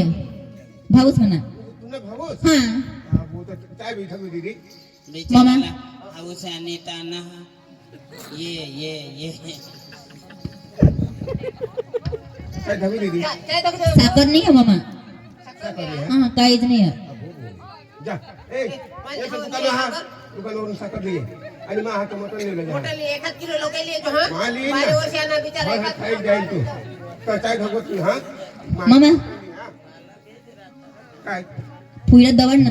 ना भाऊच म्हणा. तुमने भाऊस हा. हा, वो तो काय बैठा हुई दीदी मामा. बिचारा हाऊस आणि ताना. ये ये ये. काय? साखर नाही आहे मामा. काय हा काहीच नाही आहे. जा. ए ये तो दुकान हा दुकानावरून साखर दे आणि मग हात मटण नेलं जा. मोठाली एखाद किलो लोकायली येतो हा? माली ना. बारा वर्षांना बिचारा मला एखाद खाई जाईल तू. तर काय तू हा? मामा. काय? फुईला दवड ना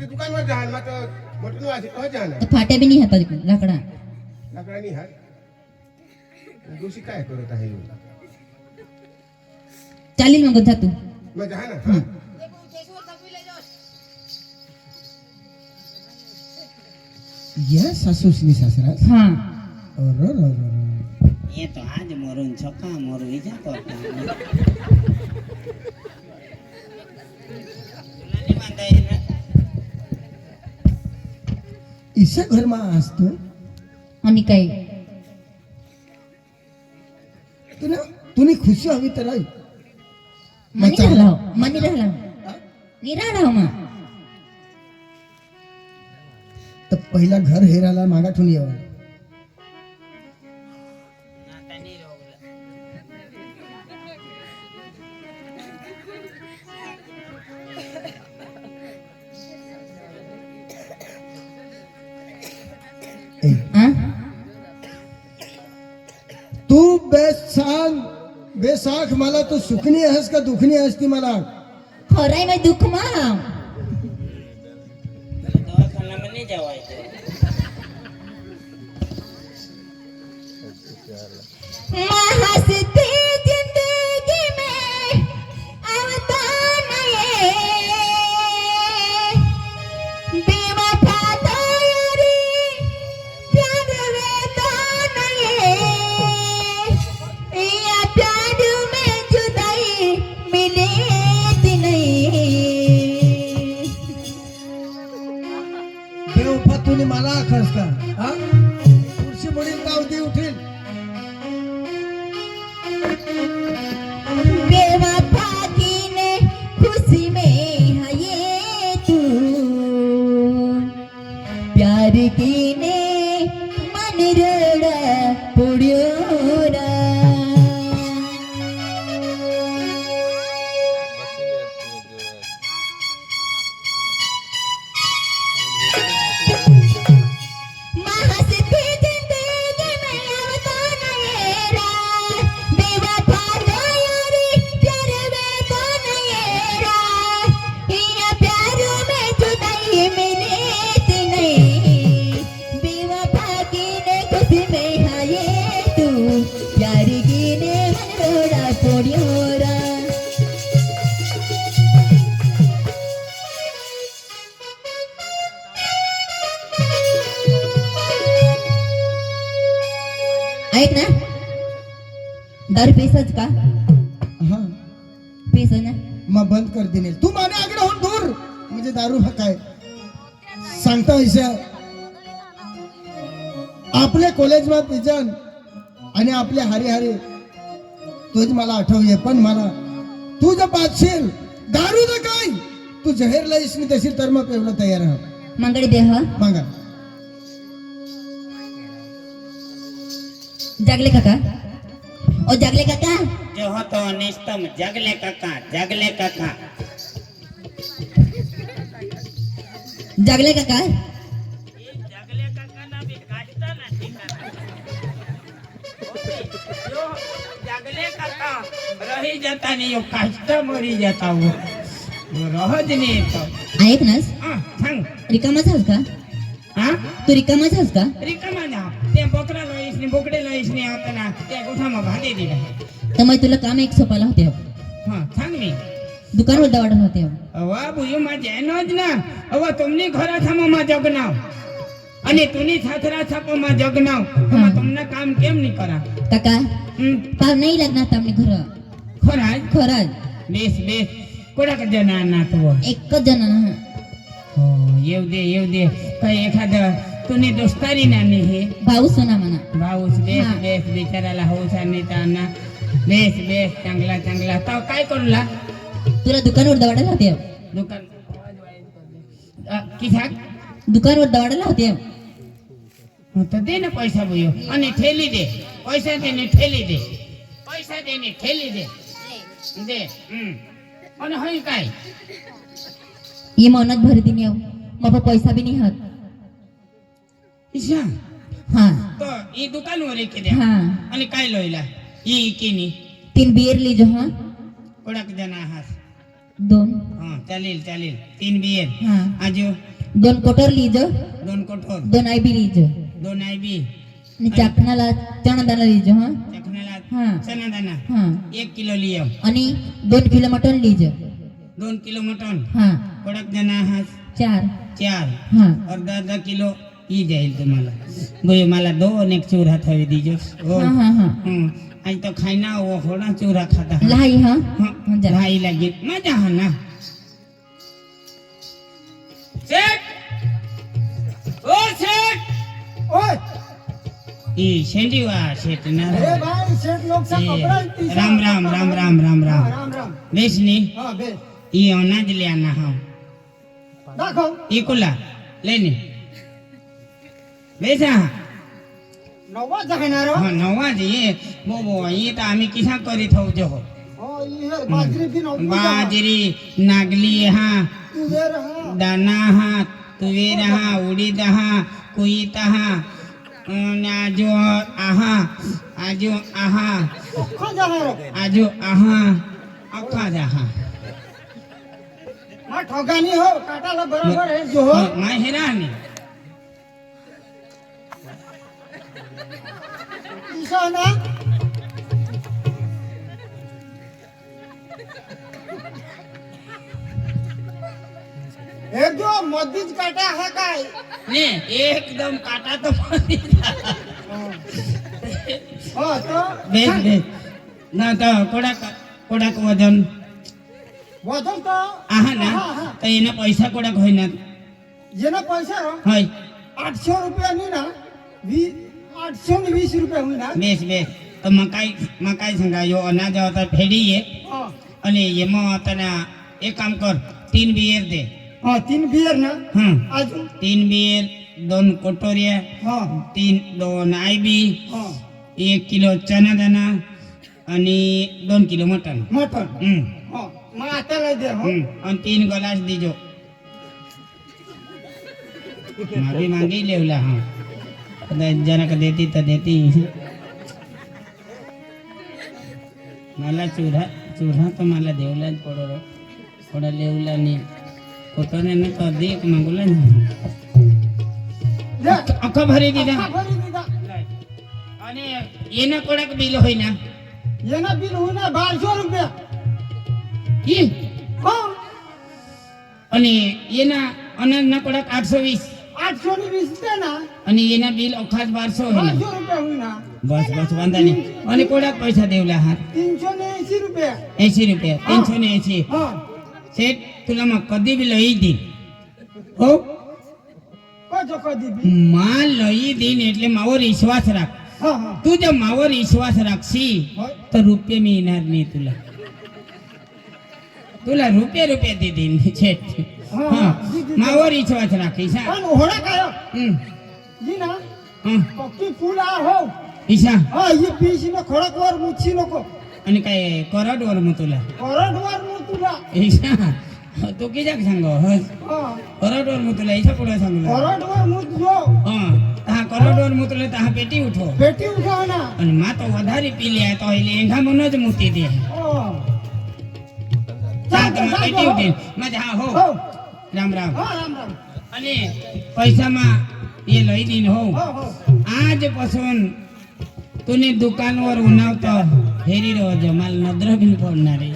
तर ते दुकानवर जा मग तर मटण वाजे कह जा ना तर फाट्या बी नाही हातात इकडून लाकडा लाकडानी हात दोषी काय करत आहे चालेल मग जा तू मग जा ना हा या सासूसनी सासरा हा अरे रे रे रे. ये तो आज मरून छोका मरू इजा ईसा घરમાં असतो आणि काय? तुला तुनी खुशी हवी तर आई मनी मचा. राहिला मनी राहिला नि राहिला मा। तर पहिला घर हेरायला मागाठून यावं साख मला तू सुखनी आहेस का दुखणी आहेस ती मला. खरंय माय दुःख मा दारू पेसच का? हा. पेस ना? मग बंद कर दिनेल तू माने आकडे होऊन दूर म्हणजे दारू हा काय? सांगता ऐसा आपले कॉलेजમાં पिजन आणि आपले हरी हरी तुझ मला आठवये पण मला. तू जर पाचशील दारू तर काय? तू जहेर लईस मी तशी तर मग पेवलं तयार आहे. मंगळी देह मागा. जागले काका. ओ जागले काका. जो होतो निस्तम जगले काका जगले काका. जागले काका. जगले काका ना. बी काढता ना ठिकाणा जो जगले काका रही जाता नहीं यो काष्टा मरी जाता वो रहज नहीं तो ऐक हाँ सांग. रिकामाच हास का? हाँ? तू रिकामाच हास का? रिकामा जा ते बोकरा ને બોકડે લઈશ ને આવતાના त्या गुफाમાં बांधी દીધા તમારે तुला काम एक सोपाला होते हो હા सांग मी दुकानवर दवाड होते हो અવા માં જૈનો જ ના અવા તમને ખરા થામામાં જગનાવ અને તુની છાથરા છાપામાં જગનાવ આમાં તમને કામ કેમ નહીં કરા काका હમ, पाव नाही लागणार तमने घर ખરા જ? खरंच બેસ બેસ કોડાક જના ના તો एकच जण ना. हो, येऊ दे येऊ दे काही एखादं तुने दोस्तारी नामे हे. भाऊस ना म्हणा. भाऊस बेस बेस बिचाराला हौस आणि. ताना बेस बेस चांगला चांगला. तो काय करूला? तुला दुकानवर दवाडायला होते दुकान अ, किशाक दुकानवर दवाडायला होते तर दे ना पैसा भयो अनि ठेली दे. पैसा दिने ठेली दे. पैसा दिने ठेली दे. दे. हम्म. आणि है काय? ये मनात भर दिनी आहो बाबा पैसा भी नाही हात. ईशा हा. तो ई दुकान वर एक द्या. हा. आणि काय लोयला? ई किनी. तीन बियर लीजो हा? कोणाक देना आहात दोन. हा चालेल चालेल. तीन बियर. हा. आजो. दोन कोटर लीजो दोन कोठोर. दोन आय आयबी लीजो दोन आयबी आणि चाकणाला चणादाना लीजो हा? चकनाला हा. चणादाना हा. एक किलो लियो. आणि दोन किलो मटण लीजो दोन किलो मटण. हा. कोणाक देना आहात चार. चार. हा. अर्धा अर्धा किलो. ई जाईल तुम्हाला बोय मला दोन एक चूरा थवी दीजो हो हा हा हा हं. आज तो खायना वो होना चूरा खाता लहाई हा हं. हा, जा. भाई लगे मजा हा ना सेठ ओ सेठ ओय ई शेंडीवा शेठ ना हे भाई शेठ लोग सा ए, कपड़ा राम राम राम राम राम राम राम राम बेसनी हा बे ई अनाज ले आना हा বেজা নব যাখান আর নবা দিয়ে ববো ই তা আমি কিসা করি থাও জহ বাজরি নাগলি হা দানা হা তুয়ের হা উড়িদ হা কুইত হা আজো আহা আজো আহা আজো আহা আখা যাহা ઠોગાની હો કાટાલા બરાબર હે જો માં હેરાની sana. એ જો મોદી જ કાટા હે કાઈ? ને એકદમ કાટા તો મોદી હા. તો? બે બે ના તો કોડાક કોડાક વજન વજન તો? આહા ના તો એના પૈસા કોડાક હોય ના. એના પૈસા? હોય. આઠસો રૂપિયા ની. ના आठशे आणि वीस रुपये होईना बेस बेस तर मकाई काय सांगा यो अनाज आता फेडी ये. आणि ये मग त्यांना एक काम कर तीन बियर दे. हा तीन बियर ना? हं. अजून? तीन बियर दोन कोटोऱ्या हा. तीन दोन आय बी हा. एक किलो चना दाना आणि दोन किलो मटन मटन हं, हा आता नाही दे हो? आणि तीन ग्लास दिजो. मागे मागे लेवला हा. ಜನಕ್ಕೆ ದೇತಿ ತ ದೇತಿ మళ్ళా చూడ చూడంతో మళ్ళీ దేవుళ్ళని పొడరు పొడలు దేవుళ్ళని కొత్త నిన్న కొద్ది ఒక మంగుళ్ళని ఒక్క భరీ దిదా અને એના કોડાક બિલ હોય ના એના બિલ હોય ના બારસો રૂપિયા ઈ અને એના અનાજ ના કોડાક આઠસો વીસ આઠસો ની વીસ ના અને એના બિલ અખાત બારસો બારસો રૂપિયા હું ના. બસ બસ વાંધા નહીં. અને કોડા પૈસા દેવલા હાર. તીનસો ને એસી રૂપિયા. એસી રૂપિયા તીનસો ને એસી. શેઠ તુલામાં કદી બી લઈ દી. હો? માં લઈ દીન એટલે માવો વિશ્વાસ રાખ. તું જો માવો વિશ્વાસ રાખશી તો રૂપિયા મેં ઇનાર નહીં તુલા. તુલા રૂપિયા રૂપિયા દીધી છે ના ઓરી છો જ રાખી સા પણ હોળે કયો? જીના પક્કી ફૂલ આ હો ઈશા. હા ઈ પીસી નો ખોરાક વાર મુછી લોકો અને કઈ કરડ વાર મુતુલા. કરડ વાર મુતુલા. ઈશા. તો કે જાક સંગો? હસ કરડ વાર મુતુલા ઈશા પડે સંગો. કરડ વાર મુતુલો હા. તા કરડ વાર મુતુલે તા પેટી ઉઠો. પેટી ઉઠો ના અને માં તો વધારી પી લે તો એટલે એંગા મનો જ મુતી દે. ઓ તા તો પેટી ઉઠે. મજા હો. રામ રામ. અને પૈસામાં એ લઈ દીન હો. આજ પસંદ તુને દુકાન વર ઉનાવતા હેરી રહ્યો છે. માલ નદ્ર બિન પડનારી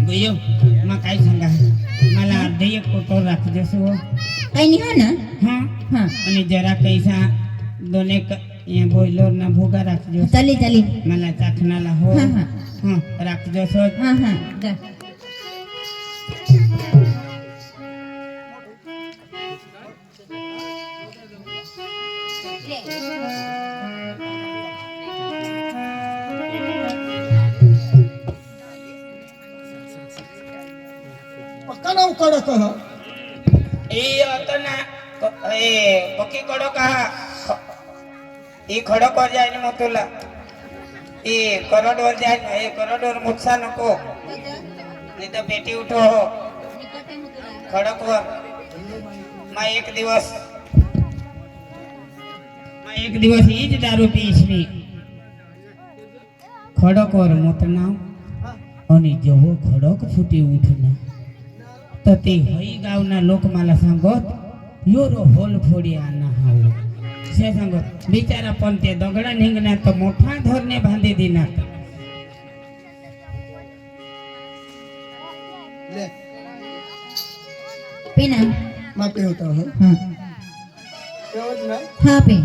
ભાઈઓ માં કાઈ સંગા માલા અડધે એક કોટો રાખી દેશું કઈ નહીં હો ને? હા. હા. અને જરા કૈસા દોને એ બોઈલર ના ભૂગા રાખજો ચાલી ચાલી મને ચાખનાલા હો રાખજો છો હા હા કડક કડક એ અતના એ પકી કડક હા એ ખડકવર જાય ને મોતુલા. એ કરોડવર જાય ને, એ કરોડવર મૂકશા નકો નહીં તો પેટી ઉઠો. હો ખડકવરમાં એક દિવસ. માં એક દિવસ એ જ દારૂ પીશની ખડકવર મોતના. અને જવો ખડક ફૂટી ઉઠના. તો તે હઈ ગાવના લોકમાલા સાંગોત યોરો હોલ ફોડી આના હાવો से सांगत बिचारा पण ते दगडा निघणार तर मोठा धरणे बांधे देणार ले पे ना मापे होता हा हा तेव्हाच ना हा पे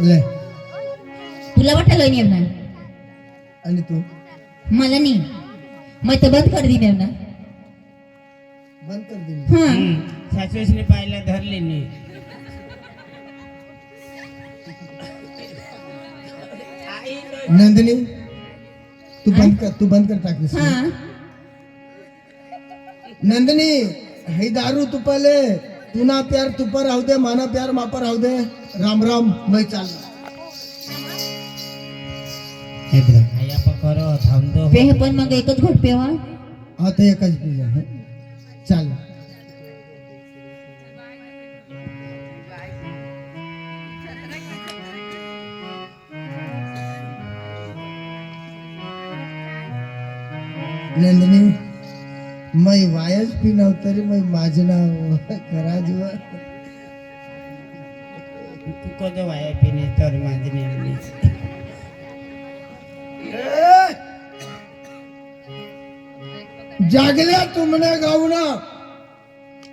ले तुला वाटलं लय नेम ना आणि तू? मला नाही. मग तर बंद कर दी ना. बंद कर दिली. हा. सासूसने पाहिला धरले नाही नंदिनी तू बंद कर तू बंद कर टाकलीस हा. नंदिनी हे दारू तुपाले तुना प्यार तुपा राहू दे माना प्यार मापा राहू दे. राम राम मै चालला. थांबतो पे पण मग एकच घोट पेवा आता एकच पिझ्झा हं? चाल नंदिनी मै वायच पिनव तरी मै माझं नाव कराज तू कधी वाया पिणे तर माझी नेहमी जागल्या तुमने गावना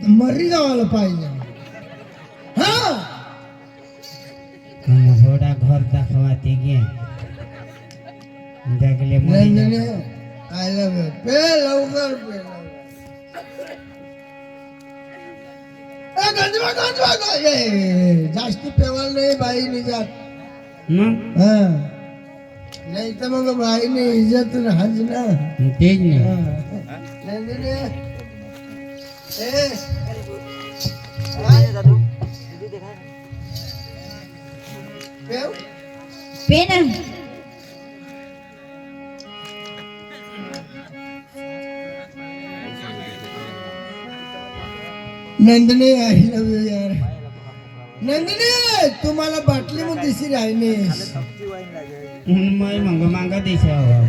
मरी जावायला पाहिजे. हा? घोडा घर दाखवा ते गे जगले नंदिनी. आय लव्ह यू पे लवकर पे गंजवा गंजवा जास्ती पेवाल नाही बाई निजात. मग? हा. नाही तर मग बाईने इज्जत राहच ना. तेच. नाही नंदिनी आय लव्ह यू यार. नंदिनी तुम्हाला बाटली मध्ये दिसी राहिलीस. म्हणून मग मग मागा देशावर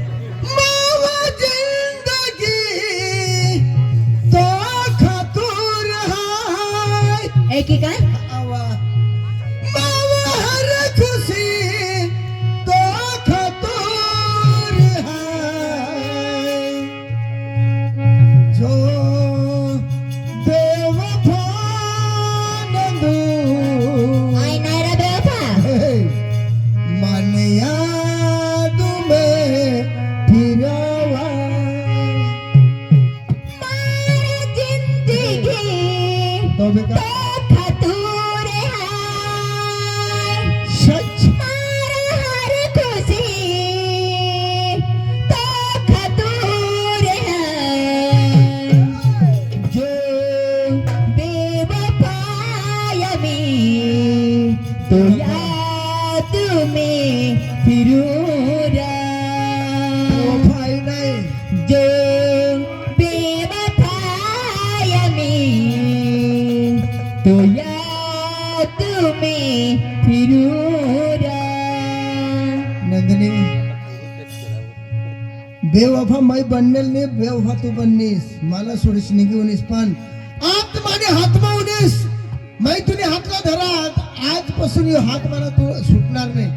मावा जिंदगी तो खातूर हाय। एक काय? नंदिनी बेवफा मै बननेल नाही बेवफा तू बननीस। मला सोडीस निघूनस पण आत्माने मै मैथुनी हातला धरा आजपासून हात मला तू सुटणार नाही.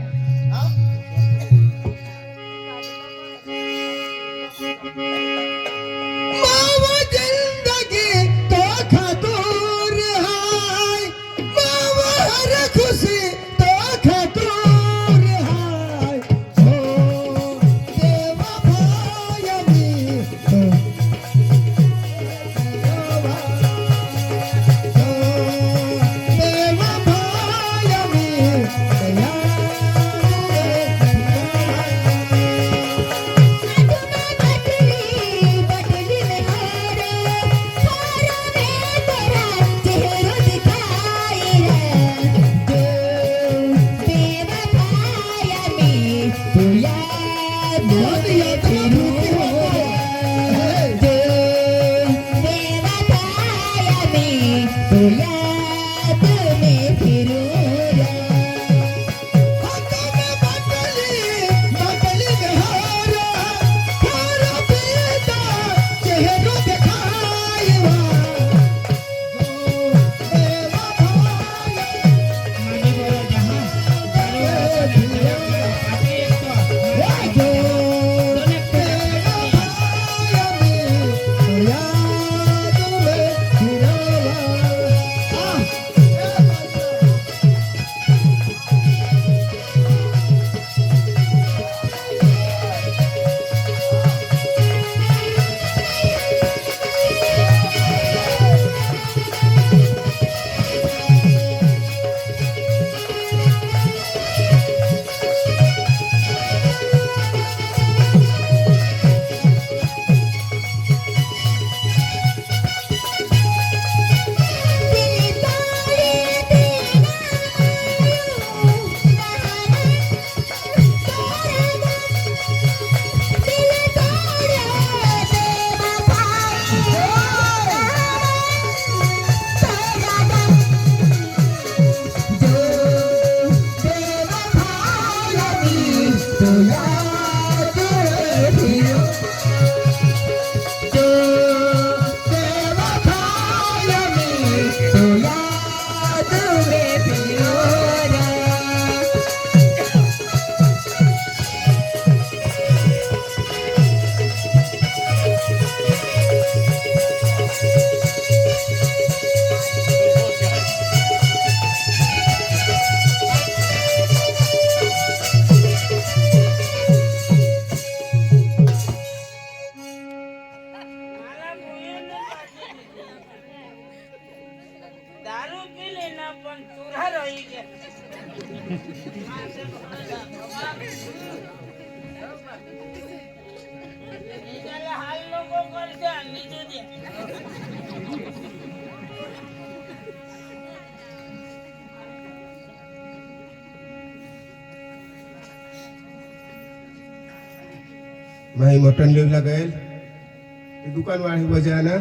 माही मटन लेवला गएल ते दुकान वाले बजाना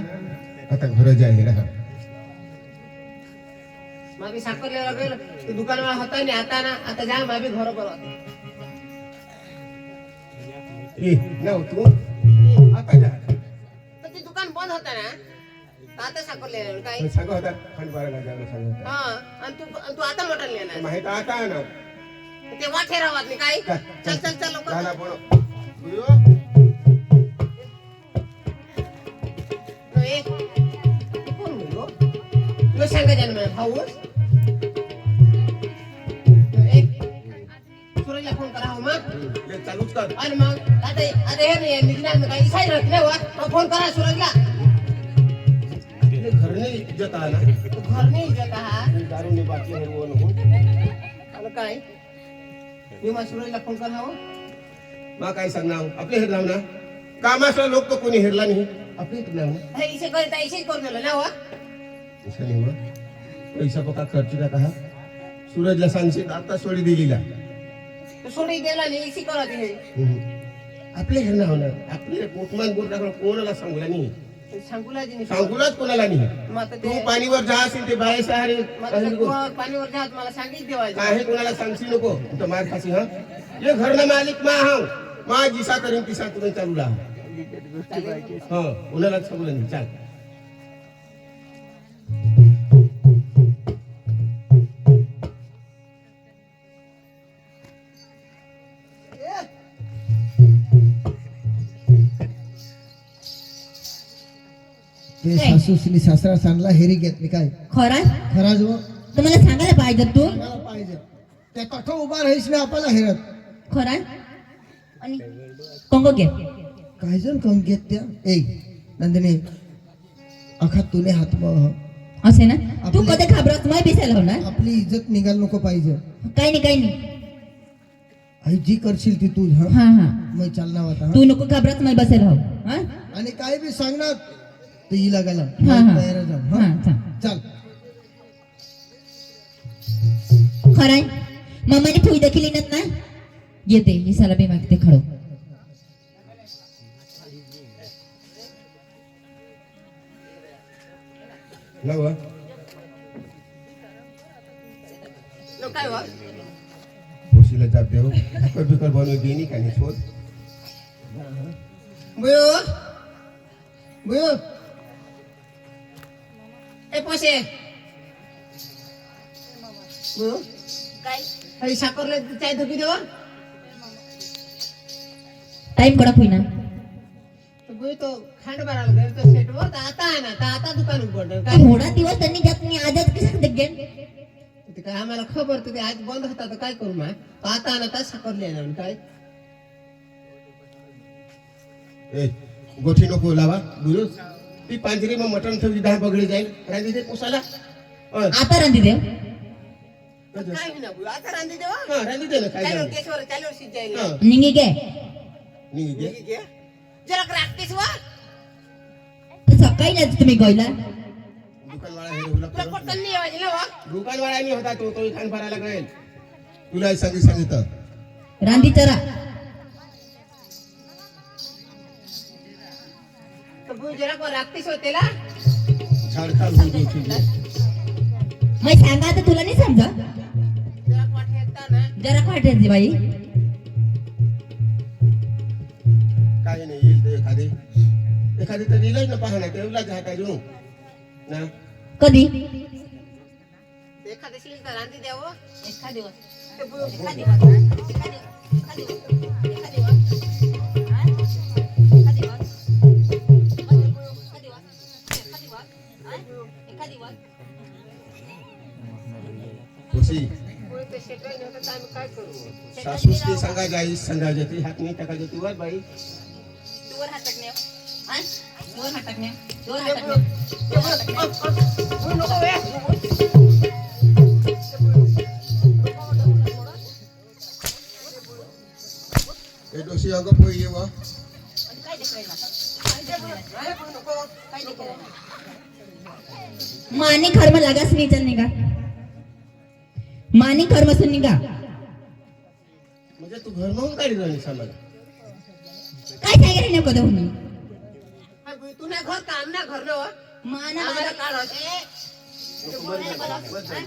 आता घर जाए रहा. मागे साखर लिहायला गेलं ते दुकानवाला होता नाही आता ना आता जा मागे घर बरोबर ए ना तू? आता जा. तर ते दुकान बंद होता ना. आता साखर लिहायला काय? सांगा होता खांड बाळाला जायला सांगा होता. हा आणि तू तू आता मटण लिहिणार माहीत आता ना. ते वाटे राहत नाही काय चल चल चल लवकर. सांगायचं ना भाऊ. सूरजला फोन करा हो मग. चालूच कर. आणि मग आता आता हे नाही निघणार ना काही इसाई राहत नाही फोन करा सूरजला हे घर नाही इज्जत आला. तू घर नाही जात हा दारू ने बाटली है वो नको आलं काय? मी मग सूरजला फोन करा हो. मा काय सांगणार? आपले हेर ना कामाचा लोक तर कोणी हेरला नाही. आपले हेर ना हे इसे करता इसे करून ना नाही हुआ पैसा पका खर्च का कहा सूरजला सांगशील आता सोडी दिलीला. तू सोडी गेला नाही हे हम्म. आपले हेर ना होणार आपले पोटमान गोर कोणाला सांगूला नाही? सांगूला जी नाही. सांगूलाच कोणाला नाही? तू ते पाणीवर जा असेल ते बाहेर तू पाणीवर जात मला सांगितलं देवायचं काहे कोणाला सांगशी नको? तर मार खासी हा? ये घर ना मालिक मा हा मा जिसा करीन तिसा तुम्ही चालू राहा. हा कोणाला सांगू नाही चाल. काय? सासूसनी सासरा सांगला हेरी घेतली काय? खरा खरा जो तुम्हाला सांगायला पाहिजे तू. सांगायला पाहिजे. त्या कठो उभा राहीस ना आपल्याला हेरत. खरा आणि कोंगो घे. काय जण कोण घेत त्या? ए नंदिनी अखा तुने हात असे ना? तू आपली- कधी घाबरत नाही बिसायला हो ना? आपली इज्जत निघाल नको पाहिजे. काही नाही काही नाही. आई जी करशील ती तू हा? हा हा. मी चालना होता तू नको घाबरत नाही बसायला हो हा? आणि काय बी सांगणार तर हिला गेला. हा हा. तयार जाऊ हा? हा चाल. चाल. खराय? मम्माने फुई देखील येणार ना? येते ही साला बी मागते खडो. नव लो काय वा? पोशीला जाप देऊ. भाकर बिकर बनवून देईनी का नाही शोध बुयो? बुयो? ए पोसे बुयो काय काही साखरले चाय धुकी देवा टाइम कडा फुई ना तर बुयो तो खांड भरायला गेलो तो सेट वर तर आता आहे ना तर आता दुकान उघडलं काय थोडा दिवस त्यांनी घेत नाही आजच कसं सांगते गेन ते काय आम्हाला खबर तर ते आज बंद होता तर काय करू मा आता आहे ना तर साखरले ना काय ए गोठी नको लावा बुजुर्ग ती पांजरी मग मटण ठेवली दहा बगडी जाईल. रांधी पोसाला अ, आता रांधी देव कधी? काय होईना बुयो आता रांधी देवा हा, रांधी दे ना काय झालं? केसवर चालू हा, निघी. जरा राखतेस वा सकाळी नाही तुम्ही गयला? दुकानवाला हे उलट तुला करून. पटकन नाही यायची ना वा दुकानवाल्यानी होता तो तो खान भरायला कळेल तुला सांगित सांगितलं. रांधी चरा. जरा को. मग सांगा आता तुला नाही समजा जरा पाठ येता ना. जरा वाटायची बाई. काही नाही येईल ते एखादे. एखादे तर दिलंच ना पाहणं तेवढा घेऊ ना? कधी? एखाद्या शिल द्यावं. एखाद एखाद एखाद एखाद खुशी बुयो ते शेटाई नव्हतं तर आम्ही काय करू सासूसनी सांगा जाई सांगा जाती हात नाही टाका जाती वर बाई तूवर हात टाकणे हा? तूवर हात टाकणे तूवर हात टाकणे तूवर हात टाकणे बुयो नको वे हे डोशी अगं पोई ये वा काय देखायला काय देखायला माने कर्म लागास नाही चल निघा. माने कर्मसून निघा. म्हणजे तू घर म्हणून काढी जाणी सामान काय सांगितलं नको देऊ मी हा बुयो तू ना घर काम ना घर ना वा माना आम्हाला माझा- काढ ए, तू कोणाला बोलवस? हा?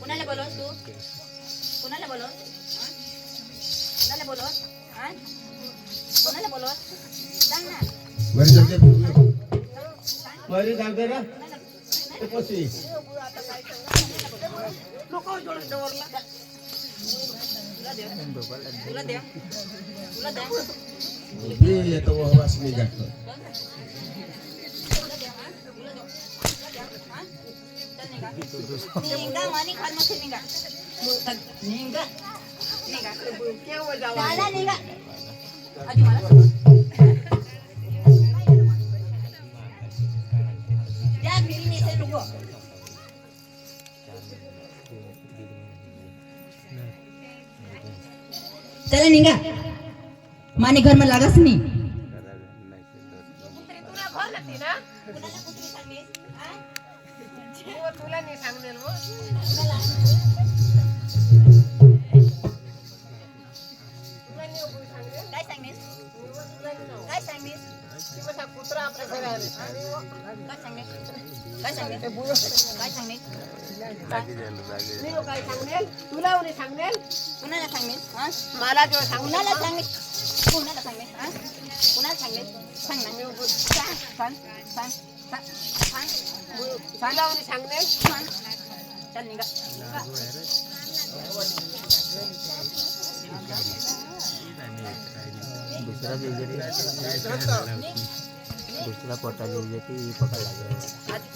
कोणाला बोलवस तू? कोणाला बोलवस? हा? कोणाला बोलवस? हा? कोणाला बोलवस? सांग ना. बरी दे ना. ते पोशी येतो वासनी घातलं निघा निघा निघा केव्हा जावं निघा चला निघा माने घर में लागास नाही तुला नाही सांगणार. काय सांगेस कुत्रा आपल्या घरी आले. काय सांगेस काय सांगेल? काय सांगेल? काय सांगेल? तुला उन्हे सांगेल? कुणाला सांगेल? हा? मला सांग कुणाला सांगेल? कुणाला सांगेल? हा? कुणाला सांग मी सांग सांग सांग सांग सांग. चल दुसरा दुसरा कोटा पकड लागला.